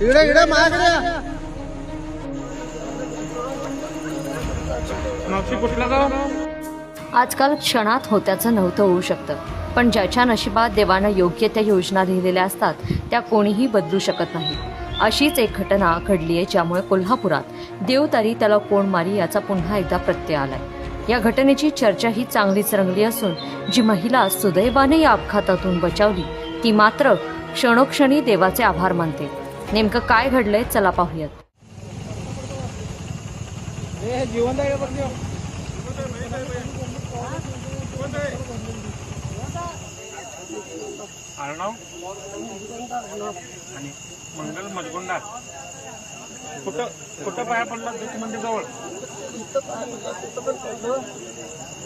इकडे इकडे माझ्याकडे आजकाल क्षणात होत्याचं नव्हतं होऊ शकतं. पण ज्याच्या नशिबात देवानं योग्य त्या योजना लिहिलेल्या असतात त्या कोणीही बदलू शकत नाही. अशीच एक घटना घडली आहे ज्यामुळे कोल्हापुरात. देवतारी त्याला कोण मारी याचा पुन्हा एकदा प्रत्यय आलाय. या घटनेची चर्चा ही चांगलीच रंगली असून जी महिला सुदैवाने या अपघातातून बचावली ती मात्र क्षणोक्षणी देवाचे आभार मानते. नेमकं काय घडलंय चला पाहूयात. हे आणि मंगल मजगुंडा कुठं कुठं पाया पडला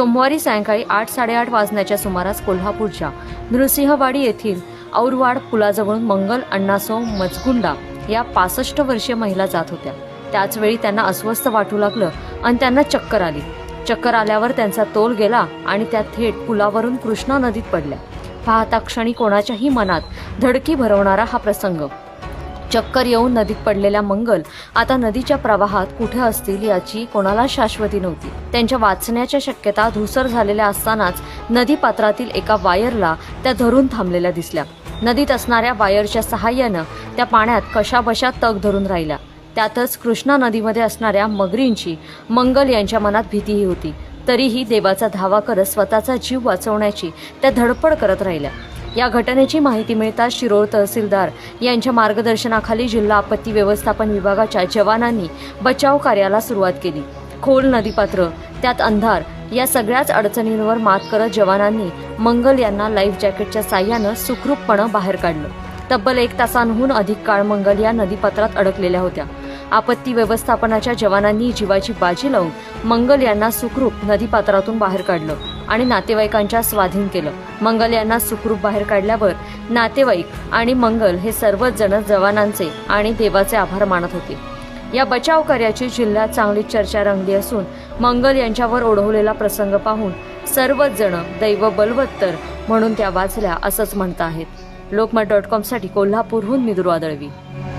सोमवारी सायंकाळी आठ साडेआठ वाजण्याच्या सुमारास कोल्हापूरच्या नृसिंहवाडी येथील औरवाड पुलाजवळून मंगल अण्णासो मजगुंडा या पासष्ट वर्षीय महिला जात होत्या. त्याचवेळी त्यांना अस्वस्थ वाटू लागलं आणि त्यांना चक्कर आली. चक्कर आल्यावर त्यांचा तोल गेला आणि त्या थेट पुलावरून कृष्णा नदीत पडल्या. पाहता क्षणी कोणाच्याही मनात धडकी भरवणारा हा प्रसंग. चक्कर येऊन नदीत पडलेल्या मंगल आता नदीच्या प्रवाहात कुठे असतील याची कोणाला शाश्वती नव्हती. त्यांच्या वाचण्याच्या शक्यता धुसर झालेल्या असतानाच नदी पात्रातील एका वायरला त्या धरून थांबलेल्या दिसल्या. नदीत असणाऱ्या वायरच्या सहाय्यानं त्या पाण्यात कशाबशा तग धरून राहिल्या. त्यातच कृष्णा नदीमध्ये असणाऱ्या मगरींची मंगल यांच्या मनात भीतीही होती. तरीही देवाचा धावा करत स्वतःचा जीव वाचवण्याची त्या धडपड करत राहिल्या. या घटनेची माहिती मिळताच शिरोळ तहसीलदार यांच्या मार्गदर्शनाखाली जिल्हा आपत्ती व्यवस्थापन विभागाच्या जवानांनी बचाव कार्याला सुरुवात केली. खोल नदीपात्र त्यात अंधार या सगळ्याच अडचणींवर मात करत जवानांनी मंगल यांना लाईफ जॅकेटच्या साह्यानं सुखरूपपणं बाहेर काढलं. तब्बल एक तासांहून अधिक काळ मंगल या नदीपात्रात अडकलेल्या होत्या. आपत्ती व्यवस्थापनाच्या जवानांनी जीवाची बाजी लावून मंगल यांना सुखरूप नदीपात्रातून बाहेर काढलं. आणि नातेवाईकांच्या स्वाधीन केलं. मंगल यांना सुखरूप बाहेर काढल्यावर नातेवाईक आणि मंगल हे सर्वच जण जवानांचे आणि देवाचे आभार मानत होते. या बचाव कार्याची जिल्ह्यात चांगली चर्चा रंगली असून मंगल यांच्यावर ओढवलेला प्रसंग पाहून सर्वच जण दैव बलवत्तर म्हणून त्या वाचल्या असंच म्हणत आहेत लोकमत डॉट कॉमसाठी कोल्हापूरहून मी दुर्वादळवी दळवी.